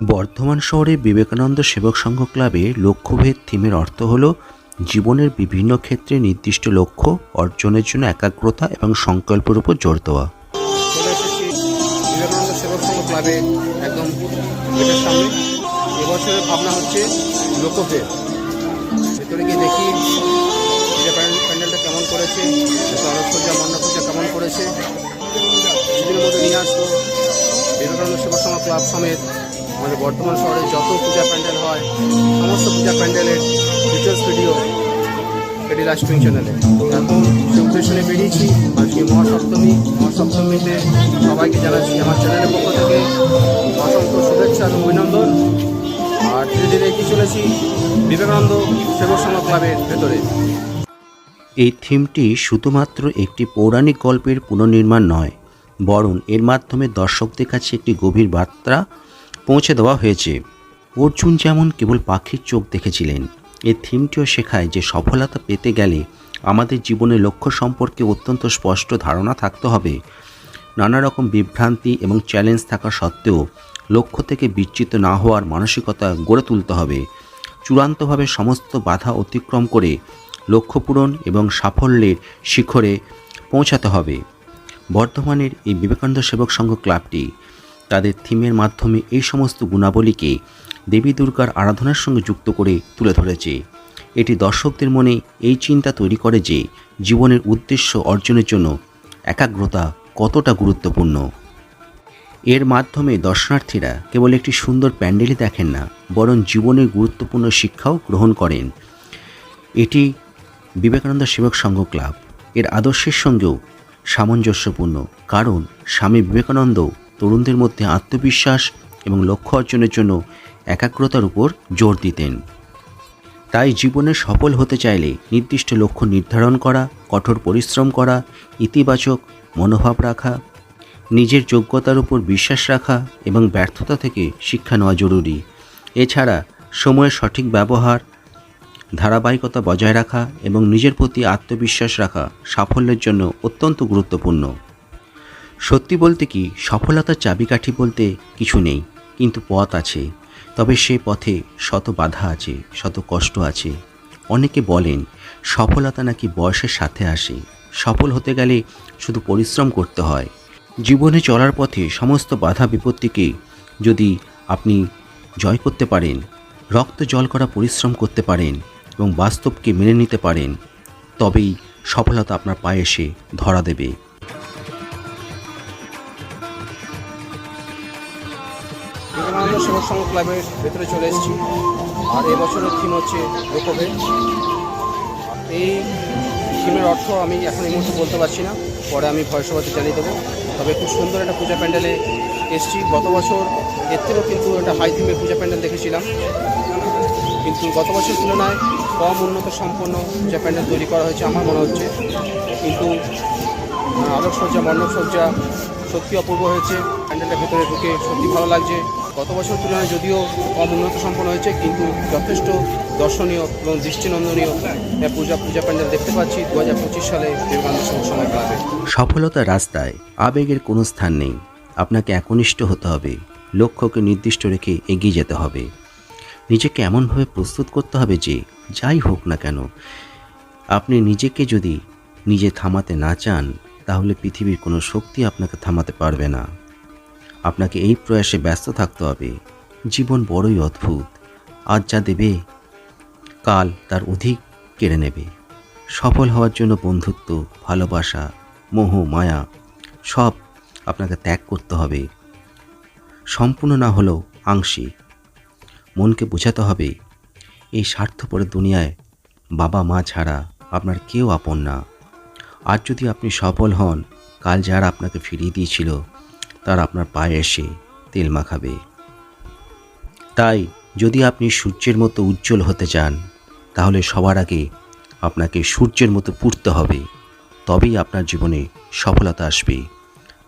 বর্ধমান শহরে বিবেকানন্দ সেবক সংঘ ক্লাবে লক্ষ্যভেদ থিমের অর্থ হল জীবনের বিভিন্ন ক্ষেত্রে নির্দিষ্ট লক্ষ্য অর্জনের জন্য একাগ্রতা এবং সংকল্পের উপর জোর দেওয়া। বিবেকানন্দ সেবক সংঘ ভাবনা হচ্ছে ক্লাব সমেত আমাদের বর্তমান শহরে যত পূজা প্যান্ডেল হয়, সমস্ত পূজা প্যান্ডেলের ডিটেলস ভিডিও এটি লাস্টিং চ্যানেলে এখন উদ্দেশ্যে বেরিয়েছি, আজকে মহাসপ্তমী। মহাসপ্তমীতে সবাইকে জানাচ্ছি আমার চ্যানেলের পক্ষ থেকে অসংখ্য শুভেচ্ছা এবং অভিনন্দন। আর ধীরে ধীরে এগিয়ে চলেছি বিবেকানন্দ সেবক ক্লাবের ভেতরে। এই থিমটি শুধুমাত্র একটি পৌরাণিক গল্পের পুনর্নির্মাণ নয়, বরং এর মাধ্যমে দর্শকদের কাছে একটি গভীর বার্তা পৌঁছে দেওয়া হয়েছে। অর্জুন যেমন কেবল পাখির চোখ দেখেছিলেন এই থিমটিও শেখায় যে সফলতা পেতে গেলে আমাদের জীবনের লক্ষ্য সম্পর্কে অত্যন্ত স্পষ্ট ধারণা থাকতে হবে। নানা রকম বিভ্রান্তি এবং চ্যালেঞ্জ থাকা সত্ত্বেও লক্ষ্য থেকে বিচ্যুত না হওয়ার মানসিকতা গড়ে তুলতে হবে। চূড়ান্তভাবে সমস্ত বাধা অতিক্রম করে লক্ষ্যপূরণ এবং সাফল্যের শিখরে পৌঁছাতে হবে। বর্ধমানের এই বিবেকানন্দ সেবক সংঘ ক্লাবটি তাদের থিমের মাধ্যমে এই সমস্ত গুণাবলীকে দেবী দুর্গার আরাধনার সঙ্গে যুক্ত করে তুলে ধরেছে। এটি দর্শকদের মনে এই চিন্তা তৈরি করে যে জীবনের উদ্দেশ্য অর্জনের জন্য একাগ্রতা কতটা গুরুত্বপূর্ণ। এর মাধ্যমে দর্শনার্থীরা কেবল একটি সুন্দর প্যান্ডেলই দেখেন না, বরং জীবনের গুরুত্বপূর্ণ শিক্ষাও গ্রহণ করেন। এটি বিবেকানন্দ সেবক সংঘ ক্লাব। এর আদর্শের সঙ্গেও সামঞ্জস্যপূর্ণ, কারণ স্বামী বিবেকানন্দ তরুণদের মধ্যে আত্মবিশ্বাস এবং লক্ষ্য অর্জনের জন্য একাগ্রতার উপর জোর দিতেন। তাই জীবনে সফল হতে চাইলে নির্দিষ্ট লক্ষ্য নির্ধারণ করা, কঠোর পরিশ্রম করা, ইতিবাচক মনোভাব রাখা, নিজের যোগ্যতার উপর বিশ্বাস রাখা এবং ব্যর্থতা থেকে শিক্ষা নেওয়া জরুরি। এছাড়া সময়ের সঠিক ব্যবহার, ধারাবাহিকতা বজায় রাখা এবং নিজের প্রতি আত্মবিশ্বাস রাখা সাফল্যের জন্য অত্যন্ত গুরুত্বপূর্ণ। সত্যি বলতে কি, সফলতার চাবিকাঠি বলতে কিছু নেই, কিন্তু পথ আছে। তবে সে পথে শত বাধা আছে, শত কষ্ট আছে। অনেকে বলেন, সফলতা নাকি বয়সের সাথে আসে। সফল হতে গেলে শুধু পরিশ্রম করতে হয়। জীবনে চলার পথে সমস্ত বাধা বিপত্তিকে যদি আপনি জয় করতে পারেন, রক্ত জল করা পরিশ্রম করতে পারেন এবং বাস্তবকে মেনে নিতে পারেন, তবেই সফলতা আপনার পায়ে এসে ধরা দেবে। বিবেকানন্দ ক্লাবের ভেতরে চলে এসেছি। আর এবছরের থিম হচ্ছে লোকভেদ এই থিমের অর্থ আমি এখন এই মুহূর্তে বলতে পারছি না। পরে আমি ভয়সভাতে জানিয়ে দেবো। তবে খুব সুন্দর একটা পূজা প্যান্ডেলে এসেছি। গত বছর এর থেকেও কিন্তু একটা হাই থিমের পূজা প্যান্ডেল দেখেছিলাম। কিন্তু গত বছর তুলনায় কম উন্নত সম্পন্ন পূজা প্যান্ডেল তৈরি করা হয়েছে আমার মনে হচ্ছে। কিন্তু, আলোকসজ্জা মণ্ডপসজ্জা সত্যি অপূর্ব হয়েছে। প্যান্ডেলটার ভেতরে ঢুকে সত্যি ভালো লাগছে। গত বছর তুলনায় যদিও কম উন্নত সম্পন্ন হয়েছে কিন্তু যথেষ্ট দর্শনীয় এবং দৃষ্টিনন্দনীয়। আহ, পূজা পূজা প্যান্ডেল দেখতে পাচ্ছি দু হাজার পঁচিশ সালে বিবেকানন্দ সময় ক্লাবে সফলতার রাস্তায় আবেগের কোনো স্থান নেই। আপনাকে একনিষ্ঠ হতে হবে লক্ষ্যকে নির্দিষ্ট রেখে এগিয়ে যেতে হবে। নিজেকে এমনভাবে প্রস্তুত করতে হবে যে যাই হোক না কেন আপনি নিজেকে যদি নিজে থামাতে না চান তাহলে পৃথিবীর কোনো শক্তি আপনাকে থামাতে পারবে না। আপনাকে এই প্রয়াসে ব্যস্ত থাকতে হবে। জীবন বড়ই অদ্ভুত। আজ যা দেবে, কাল তার অধিক কেড়ে নেবে। সফল হওয়ার জন্য বন্ধুত্ব, ভালোবাসা, মোহ, মায়া, সব আপনাকে ত্যাগ করতে হবে। সম্পূর্ণ না হলেও আংশিক। মনকে বোঝাতে হবে, এই স্বার্থপরের দুনিয়ায় বাবা মা ছাড়া আপনার কেউ আপন না। আজ যদি আপনি সফল হন, কাল যারা আপনাকে ফিরিয়ে দিয়েছিল তারা আপনার পায়ে এসে তেল মাখাবে। তাই যদি আপনি সূর্যের মতো উজ্জ্বল হতে চান, তাহলে সবার আগে আপনাকে সূর্যের মতো পুড়তে হবে। তবেই আপনার জীবনে সফলতা আসবে।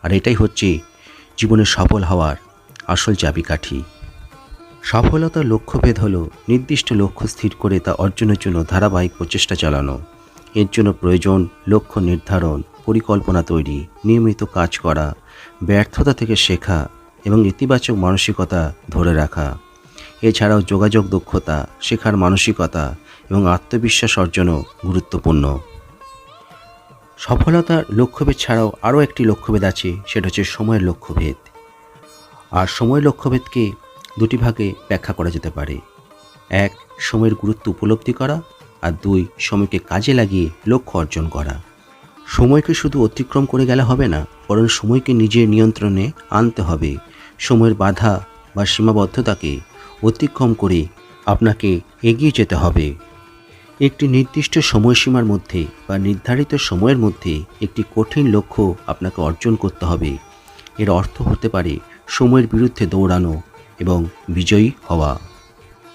আর এটাই হচ্ছে জীবনে সফল হওয়ার আসল চাবিকাঠি। সফলতার লক্ষ্যভেদ হল নির্দিষ্ট লক্ষ্য স্থির করে তা অর্জনের জন্য ধারাবাহিক প্রচেষ্টা চালানো। এর জন্য প্রয়োজন লক্ষ্য নির্ধারণ, পরিকল্পনা তৈরি, নিয়মিত কাজ করা ব্যর্থতা থেকে শেখা এবং ইতিবাচক মানসিকতা ধরে রাখা। এছাড়াও যোগাযোগ দক্ষতা, শেখার মানসিকতা এবং আত্মবিশ্বাস অর্জনও গুরুত্বপূর্ণ। সফলতার লক্ষ্যভেদ ছাড়াও আরও একটি লক্ষ্যভেদ আছে, সেটা হচ্ছে সময়ের লক্ষ্যভেদ। আর সময় লক্ষ্যভেদকে দুটি ভাগে ব্যাখ্যা করা যেতে পারে। এক, সময়ের গুরুত্ব উপলব্ধি করা। আর দুই, সময়কে কাজে লাগিয়ে লক্ষ্য অর্জন করা। সময়কে শুধু অতিক্রম করে গেলে হবে না, বরং সময়কে নিজের নিয়ন্ত্রণে আনতে হবে। সময়ের বাধা বা সীমাবদ্ধতাকে অতিক্রম করে আপনাকে এগিয়ে যেতে হবে। একটি নির্দিষ্ট সময়সীমার মধ্যে বা নির্ধারিত সময়ের মধ্যে একটি কঠিন লক্ষ্য আপনাকে অর্জন করতে হবে। এর অর্থ হতে পারে সময়ের বিরুদ্ধে দৌড়ানো এবং বিজয়ী হওয়া।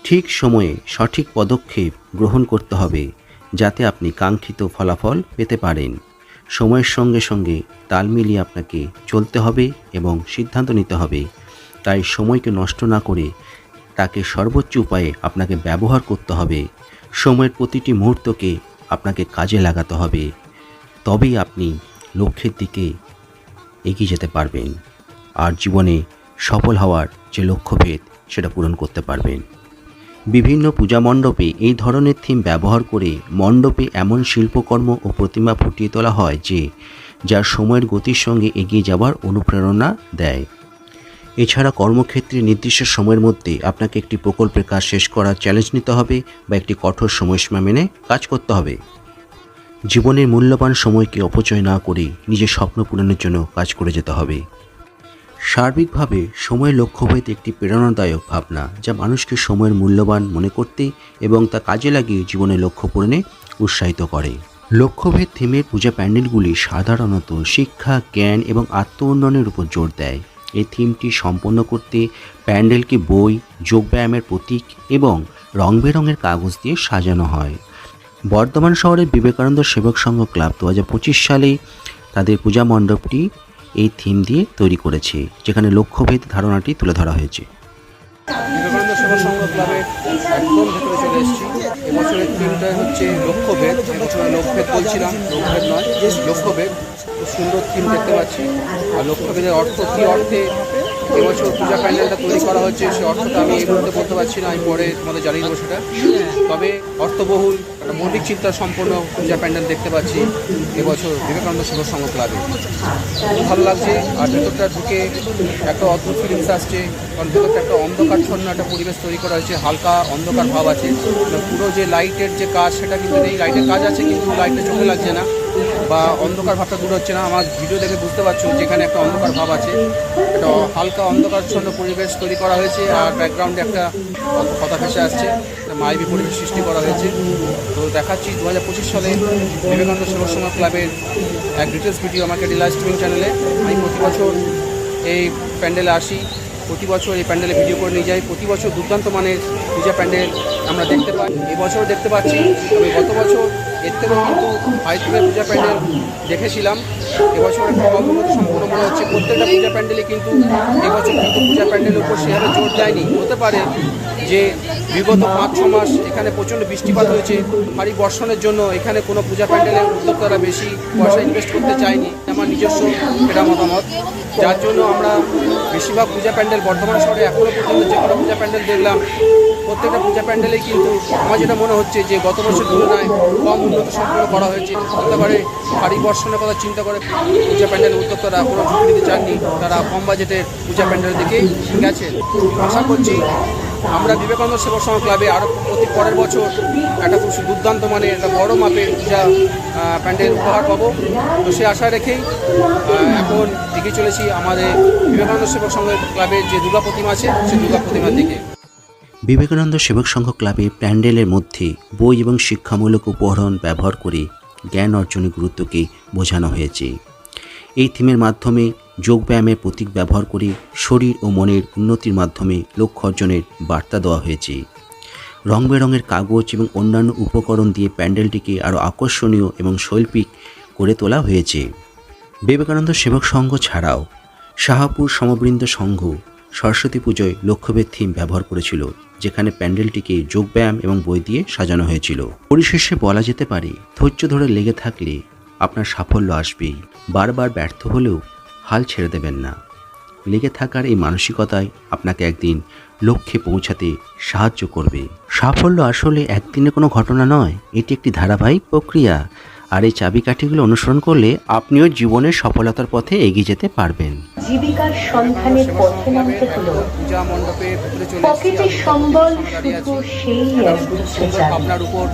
ঠিক সময়ে সঠিক পদক্ষেপ গ্রহণ করতে হবে, যাতে আপনি কাঙ্ক্ষিত ফলাফল পেতে পারেন। সময়ের সঙ্গে সঙ্গে তাল মিলিয়ে আপনাকে চলতে হবে এবং সিদ্ধান্ত নিতে হবে। তাই সময়কে নষ্ট না করে তাকে সর্বোচ্চ উপায়ে আপনাকে ব্যবহার করতে হবে। সময়ের প্রতিটি মুহূর্তকে আপনাকে কাজে লাগাতে হবে। তবেই আপনি লক্ষ্যের দিকে এগিয়ে যেতে পারবেন। আর জীবনে সফল হওয়ার যে লক্ষ্যভেদ, সেটা পূরণ করতে পারবেন। বিভিন্ন পূজা মণ্ডপে এই ধরনের থিম ব্যবহার করে মণ্ডপে এমন শিল্পকর্ম ও প্রতিমা ফুটিয়ে তোলা হয় যে, যা সময়ের গতির সঙ্গে এগিয়ে যাওয়ার অনুপ্রেরণা দেয়। এছাড়া কর্মক্ষেত্রে নির্দিষ্ট সময়ের মধ্যে আপনাকে একটি প্রকল্পের কাজ শেষ করার চ্যালেঞ্জ নিতে হবে বা একটি কঠোর সময়সীমা মেনে কাজ করতে হবে। জীবনের মূল্যবান সময়কে অপচয় না করে নিজের স্বপ্ন পূরণের জন্য কাজ করে যেতে হবে। সার্বিকভাবে সময়ের লক্ষ্যভেদ একটি প্রেরণাদায়ক ভাবনা যা মানুষকে সময়ের মূল্যবান মনে করতে এবং তা কাজে লাগিয়ে জীবনের লক্ষ্য পূরণে উৎসাহিত করে। লক্ষ্যভেদ থিমের পূজা প্যান্ডেলগুলি সাধারণত শিক্ষা, জ্ঞান এবং আত্ম উন্নয়নের উপর জোর দেয়। এই থিমটি সম্পন্ন করতে প্যান্ডেলকে বই, যোগব্যায়ামের প্রতীক এবং রং বেরঙের কাগজ দিয়ে সাজানো হয়। বর্ধমান শহরের বিবেকানন্দ সেবক সংঘ ক্লাব দু হাজার পঁচিশ সালে তাদের পূজা মণ্ডপটি এই থিম দিয়ে তৈরি করেছে, যেখানে লক্ষ্যভেদ ধারণাটি তুলে ধরা হয়েছে। হচ্ছে লক্ষ্যভেদ। বলছিলাম নয় লক্ষ্যভেদ খুব সুন্দর থিম দেখতে পাচ্ছি। আর লক্ষ্যভেদের অর্থ কি অর্থে এবছর পূজা প্যান্ডেলটা তৈরি করা হচ্ছে, সে অর্থটা আমি এই মুহূর্তে বলতে পারছি না, আমি পরে তোমাদের জানিয়ে দেবো সেটা। তবে অর্থবহুল, একটা মৌলিক চিন্তা সম্পন্ন পূজা প্যান্ডেল দেখতে পাচ্ছি এবছর বিবেকানন্দ সেবা সংঘ ক্লাবে। খুব ভালো লাগছে, আর ভেতরটা ঢুকে একটা অদ্ভুত ফিলিংস আসছে, কারণ ভেতরটা একটা অন্ধকারচ্ছন্ন একটা পরিবেশ তৈরি করা হয়েছে, হালকা অন্ধকার ভাব আছে। পুরো যে লাইটের যে কাজ, সেটা কিন্তু নেই। লাইটের কাজ আছে, কিন্তু লাইটটা চোখে লাগছে না। বা অন্ধকার ভাবটা দূর হচ্ছে না। আমার ভিডিও দেখে বুঝতে পারছ যেখানে একটা অন্ধকার ভাব আছে। একটা হালকা অন্ধকারচ্ছন্ন পরিবেশ তৈরি করা হয়েছে আর ব্যাকগ্রাউন্ডে একটা কথা ভেসে আসছে। মাইবি পরিবেশ সৃষ্টি করা হয়েছে। তো দেখাচ্ছি দু হাজার পঁচিশ সালে বিবেকানন্দ সেবা ক্লাবের এক ডিটেলস ভিডিও আমাকে রিলাইজ টিভিং চ্যানেলে আমি প্রতি বছর এই প্যান্ডেলে আসি। প্রতি বছর এই প্যান্ডেলে ভিডিও করে নিয়ে যাই। প্রতি বছর দুর্দান্ত মানের পূজা প্যান্ডেল আমরা দেখতে পাই। এবছর দেখতে পাচ্ছি। আমি গত বছর এর থেকেও কিন্তু পূজা প্যান্ডেল দেখেছিলাম। এবছর অগ্রগতি সম্পূর্ণ মনে হচ্ছে প্রত্যেকটা পূজা প্যান্ডেলে কিন্তু এবছর কিন্তু পূজা প্যান্ডেলের উপর সেভাবে জোর দেয়নি। হতে পারে যে বিগত পাঁচ, ছ মাস এখানে প্রচণ্ড বৃষ্টিপাত হয়েছে। ভারী বর্ষণের জন্য এখানে কোনো পূজা প্যান্ডেলের উদ্যোক্তারা বেশি পয়সা ইনভেস্ট করতে চায়নি। আমার নিজস্ব এটা মতামত। যার জন্য আমরা বেশিরভাগ পূজা প্যান্ডেল বর্ধমান শহরে এখনও পর্যন্ত যে কোনো পূজা প্যান্ডেল দেখলাম, প্রত্যেকটা পূজা প্যান্ডেলেই কিন্তু আমার যেটা মনে হচ্ছে যে গত বছর তুলনায় কম উন্নত সম্পন্ন করা হয়েছে। হতে পারে ভারী বর্ষণের কথা চিন্তা করে পূজা প্যান্ডেল উদ্যোক্তারা কোনো ঝুঁকি নিতে চাননি তারা কম বাজেটের পূজা প্যান্ডেলের দিকেই গেছে আশা করছি আমরা বিবেকানন্দ সেবা সংঘ ক্লাবে আরও প্রতি পরের বছর একটা খুব দুর্দান্ত মানে একটা বড় মাপের পূজা প্যান্ডেল উপহার পাবো। তো সে আশা রেখেই এখন এগিয়ে চলেছি আমাদের বিবেকানন্দ সেবক সংঘের ক্লাবের যে দুর্গা প্রতিমা আছে সেই দুর্গা প্রতিমার দিকে। বিবেকানন্দ সেবক সংঘ ক্লাবে প্যান্ডেলের মধ্যে বই এবং শিক্ষামূলক উপকরণ ব্যবহার করে জ্ঞান অর্জনের গুরুত্বকে বোঝানো হয়েছে। এই থিমের মাধ্যমে যোগব্যায়ামের প্রতীক ব্যবহার করে শরীর ও মনের উন্নতির মাধ্যমে লক্ষ্য অর্জনের বার্তা দেওয়া হয়েছে। রং বেরঙের কাগজ এবং অন্যান্য উপকরণ দিয়ে প্যান্ডেলটিকে আরও আকর্ষণীয় এবং শৈল্পিক করে তোলা হয়েছে। বিবেকানন্দ সেবক সংঘ ছাড়াও শাহাপুর সমবৃন্দ সংঘ সরস্বতী পুজোয় লক্ষ্যভেদ থিম ব্যবহার করেছিল, যেখানে প্যান্ডেলটিকে যোগব্যায়াম এবং বই দিয়ে সাজানো হয়েছিল। পরিশেষে বলা যেতে পারে, ধৈর্য ধরে লেগে থাকলে আপনার সাফল্য আসবেই। বারবার ব্যর্থ হলেও হাল ছেড়ে দেবেন না। লেগে থাকার এই মানসিকতায় আপনাকে একদিন লক্ষ্যে পৌঁছাতে সাহায্য করবে। সাফল্য আসলে একদিনে কোনো ঘটনা নয় এটি একটি ধারাবাহিক প্রক্রিয়া। আর এই চাবিকাঠিগুলো অনুসরণ করলে আপনিও জীবনের সফলতার পথে এগিয়ে যেতে পারবেন। জীবিকার সন্ধানের পথে নামতে হলো। পকেটে সম্বল শুধু সেই ভাবনার উপর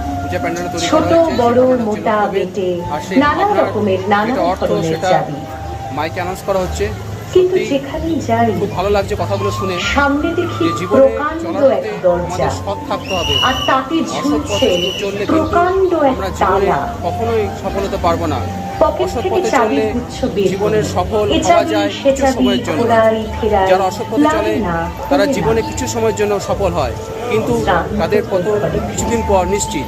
ছোট বড় মোটা বেটে নানা রকমের নানা ধরনের চাবি। মাইকে অ্যানাউন্স করা হচ্ছে। কিন্তু যেখানেই যাই খুব ভালো লাগছে কথাগুলো শুনে সামনে দেখি প্রকাণ্ড এক দরজা। থাকতে হবে। আর তাতে ঝুলছে প্রকাণ্ড এক তালা। কখনোই সফল হতে পারব না। পকেট থেকে চাবি চললে গুচ্ছ বের জীবনের সফল এ হওয়া যায় কিছু সময়ের জন্য। যারা অসৎ পথে চলে তারা জীবনে কিছু সময়ের জন্য সফল হয়। কিন্তু তাদের করে। কিছুদিন পর নিশ্চিত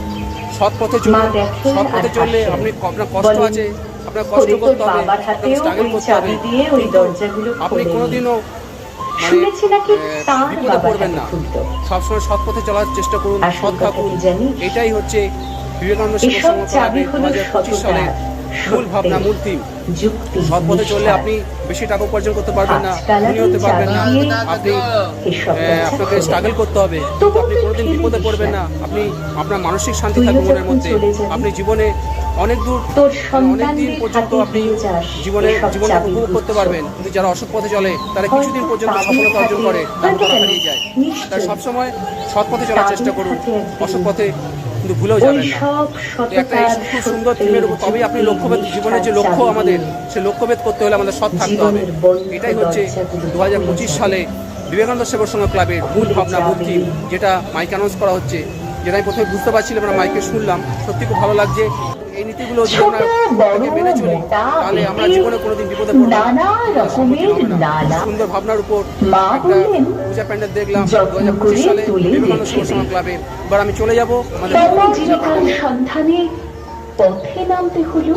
সৎ পথে মা চললে সৎ পথে চললে আপনি আপনার কষ্ট আছে আপনার কষ্ট করতে হবে স্ট্রাগল করতে হবে। আপনি কোনোদিনও মানে বিপদে পড়বেন না। সবসময় সৎ পথে চলার চেষ্টা করুন সৎ থাকুন। এটাই হচ্ছে বিবেকানন্দ সেবা মূল ভাবনা মূল থিম সৎ পথে চললে আপনি বেশি টাকা উপার্জন করতে পারবেন না ধনী হতে পারবেন না আপনি আপনাকে। স্ট্রাগল করতে হবে। আপনি কোনোদিন বিপদে পড়বেন না। আপনি আপনার মানসিক শান্তি থাকবে মনের মধ্যে। আপনি জীবনে অনেক দূর অনেক দিন পর্যন্ত আপনি জীবনে জীবনে উপভোগ করতে পারবেন। কিন্তু যারা অসৎ পথে চলে তারা কিছুদিন পর্যন্ত সফলতা অর্জন করে তারপর হয়তো হারিয়ে যায়। তাই সবসময় সৎ পথে চলার চেষ্টা করুন। অসৎ পথে কিন্তু ভুলেও যাবে যাবেন না। একটা এই খুব সুন্দর থিমের উপর তবেই আপনি লক্ষ্যভেদ জীবনের যে লক্ষ্য আমাদের সে লক্ষ্যভেদ করতে হলে আমাদের সৎ থাকতে হবে। এটাই হচ্ছে দু হাজার পঁচিশ সালে বিবেকানন্দ সেবক সংঘ ক্লাবের মূল ভাবনা মূল থিম যেটা মাইক অ্যানাউন্স করা হচ্ছে যেটা আমি প্রথমে বুঝতে পারছিলাম আমরা মাইকে শুনলাম। সত্যি খুব ভালো লাগছে। এই নীতিগুলো যদি মেনে চলি তাহলে আমরা জীবনে কোনোদিন বিপদে পড়ব না। সুন্দর ভাবনার উপর পূজা প্যান্ডেল দেখলাম দু হাজার পঁচিশ সালে বিবেকানন্দ ক্লাবে এবার আমি চলে যাব সন্ধানে পথে নামতে হলো।